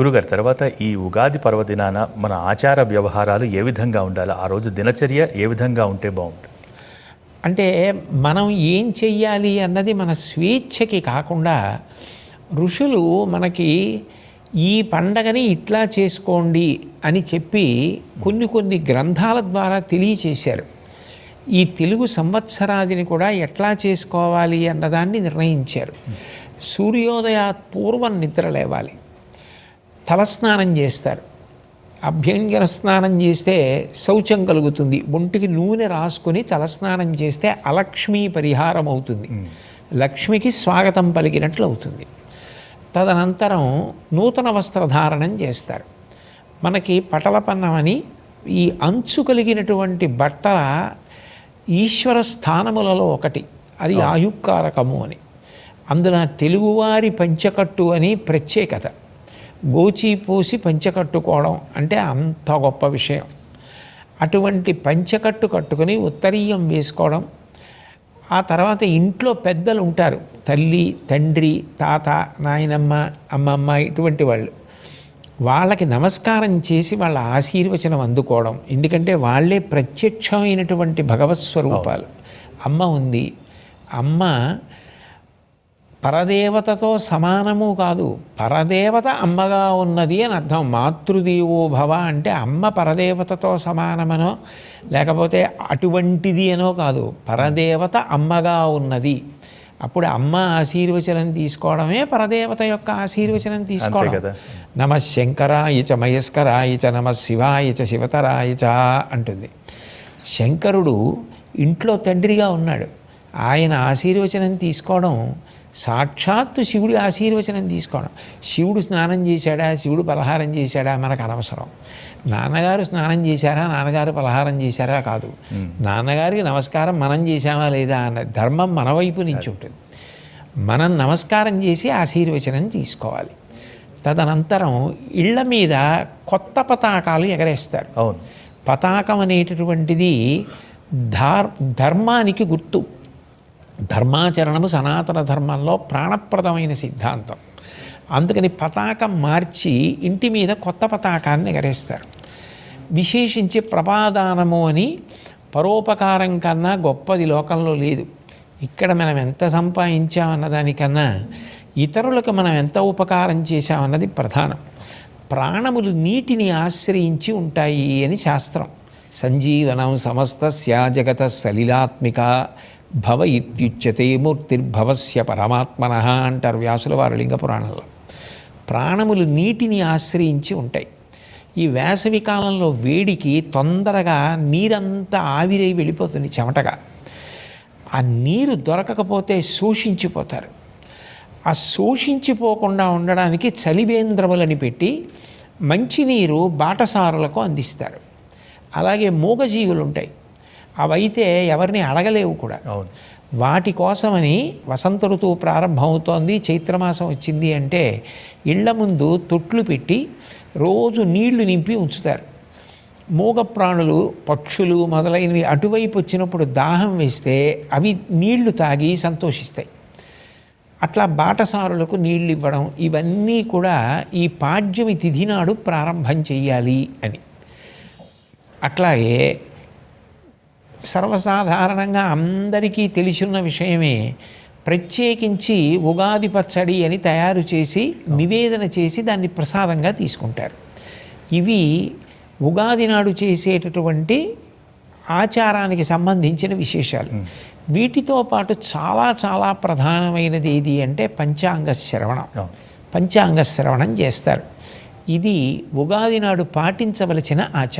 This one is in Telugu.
గురుగారి తర్వాత ఈ ఉగాది పర్వదినాన మన ఆచార వ్యవహారాలు ఏ విధంగా ఉండాలి? ఆ రోజు దినచర్య ఏ విధంగా ఉంటే బాగుంటుంది? అంటే మనం ఏం చెయ్యాలి అన్నది మన స్వేచ్ఛకి కాకుండా ఋషులు మనకి ఈ పండగని ఇట్లా చేసుకోండి అని చెప్పి కొన్ని కొన్ని గ్రంథాల ద్వారా తెలియచేశారు. ఈ తెలుగు సంవత్సరాదిని కూడా ఎట్లా చేసుకోవాలి అన్నదాన్ని నిర్ణయించారు. సూర్యోదయ పూర్వం నిద్ర లేవాలి. తలస్నానం చేస్తారు. అభ్యంగన స్నానం చేస్తే శౌచం కలుగుతుంది. ఒంటికి నూనె రాసుకొని తలస్నానం చేస్తే అలక్ష్మీ పరిహారం అవుతుంది. లక్ష్మికి స్వాగతం పలికినట్లు అవుతుంది. తదనంతరం నూతన వస్త్రధారణం చేస్తారు. మనకి పటలపన్నమని ఈ అంచు కలిగినటువంటి బట్టల ఈశ్వర స్థానములలో ఒకటి. అది ఆయుక్కారకము అని. అందున తెలుగువారి పంచకట్టు అని ప్రత్యేకత. గోచి పోసి పంచకట్టుకోవడం అంటే అంత గొప్ప విషయం. అటువంటి పంచకట్టు కట్టుకొని ఉత్తరీయం వేసుకోవడం. ఆ తర్వాత ఇంట్లో పెద్దలు ఉంటారు. తల్లి తండ్రి తాత నాయనమ్మ అమ్మమ్మ ఇటువంటి వాళ్ళు. వాళ్ళకి నమస్కారం చేసి వాళ్ళ ఆశీర్వచనం అందుకోవడం. ఎందుకంటే వాళ్ళే ప్రత్యక్షమైనటువంటి భగవత్ స్వరూపాలు అమ్మ ఉంది. అమ్మ పరదేవతతో సమానము కాదు. పరదేవత అమ్మగా ఉన్నది అని అర్థం. మాతృదేవో భవ అంటే అమ్మ పరదేవతతో సమానమనో లేకపోతే అటువంటిది అనో కాదు. పరదేవత అమ్మగా ఉన్నది. అప్పుడు అమ్మ ఆశీర్వచనం తీసుకోవడమే పరదేవత యొక్క ఆశీర్వచనం తీసుకోవడం. నమ శంకరాయ చ మయస్కరాయ చ నమ శివాయ చ శివతరాయ చ అంటుంది. శంకరుడు ఇంట్లో తండ్రిగా ఉన్నాడు. ఆయన ఆశీర్వచనం తీసుకోవడం సాక్షాత్తు శివుడి ఆశీర్వచనం తీసుకోవడం. శివుడు స్నానం చేశాడా? శివుడు పలహారం చేశాడా? మనకు అనవసరం. నాన్నగారు స్నానం చేశారా? నాన్నగారు పలహారం చేశారా? కాదు. నాన్నగారికి నమస్కారం మనం చేశామా లేదా అన్న ధర్మం మన వైపు నుంచి ఉంటుంది. మనం నమస్కారం చేసి ఆశీర్వచనం తీసుకోవాలి. తదనంతరం ఇళ్ళ మీద కొత్త పతాకాలు ఎగరేస్తారు. అవును. పతాకం అనేటటువంటిది ధార్ ధర్మానికి గుర్తు. ధర్మాచరణము సనాతన ధర్మంలో ప్రాణప్రదమైన సిద్ధాంతం. అందుకని పతాకం మార్చి ఇంటి మీద కొత్త పతాకాన్ని ఎగరేస్తారు. విశేషించి ప్రపాదానము అని పరోపకారం కన్నా గొప్పది లోకంలో లేదు. ఇక్కడ మనం ఎంత సంపాదించామన్న దానికన్నా ఇతరులకు మనం ఎంత ఉపకారం చేశామన్నది ప్రధానం. ప్రాణములు నీటిని ఆశ్రయించి ఉంటాయి అని శాస్త్రం. సంజీవనం సమస్త జగత సలిలాత్మిక భవ ఇత్యుచ్యతే మూర్తిర్భవస్య పరమాత్మన అంటారు వ్యాసుల వారు లింగ పురాణంలో. ప్రాణములు నీటిని ఆశ్రయించి ఉంటాయి. ఈ వేసవి కాలంలో వేడికి తొందరగా నీరంతా ఆవిరై వెళ్ళిపోతుంది చెమటగా. ఆ నీరు దొరకకపోతే శోషించిపోతారు. ఆ శోషించిపోకుండా ఉండడానికి చలివేంద్రములని పెట్టి మంచినీరు బాటసారులకు అందిస్తారు. అలాగే మూగజీవులు ఉంటాయి అవైతే ఎవరిని అడగలేవు కూడా. అవును. వాటి కోసమని వసంత ఋతువు ప్రారంభమవుతోంది చైత్రమాసం వచ్చింది అంటే ఇళ్ళ ముందు తొట్లు పెట్టి రోజు నీళ్ళు నింపి ఉంచుతారు. మూగ ప్రాణులు పక్షులు మొదలైనవి అటువైపు వచ్చినప్పుడు దాహం వేస్తే అవి నీళ్ళు తాగి సంతోషిస్తాయి. అట్లా బాటసారులకు నీళ్ళు ఇవ్వడం ఇవన్నీ కూడా ఈ పాడ్యమి తిథి నాడు ప్రారంభం చెయ్యాలి అని. అట్లాగే సర్వసాధారణంగా అందరికీ తెలిసిన విషయమే ప్రత్యేకించి ఉగాది పచ్చడి అని తయారు చేసి నివేదన చేసి దాన్ని ప్రసాదంగా తీసుకుంటారు. ఇవి ఉగాది నాడు చేసేటటువంటి ఆచారానికి సంబంధించిన విశేషాలు. వీటితో పాటు చాలా చాలా ప్రధానమైనది ఏది అంటే పంచాంగ శ్రవణం. పంచాంగ శ్రవణం చేస్తారు. ఇది ఉగాది నాడు పాటించవలసిన ఆచారం.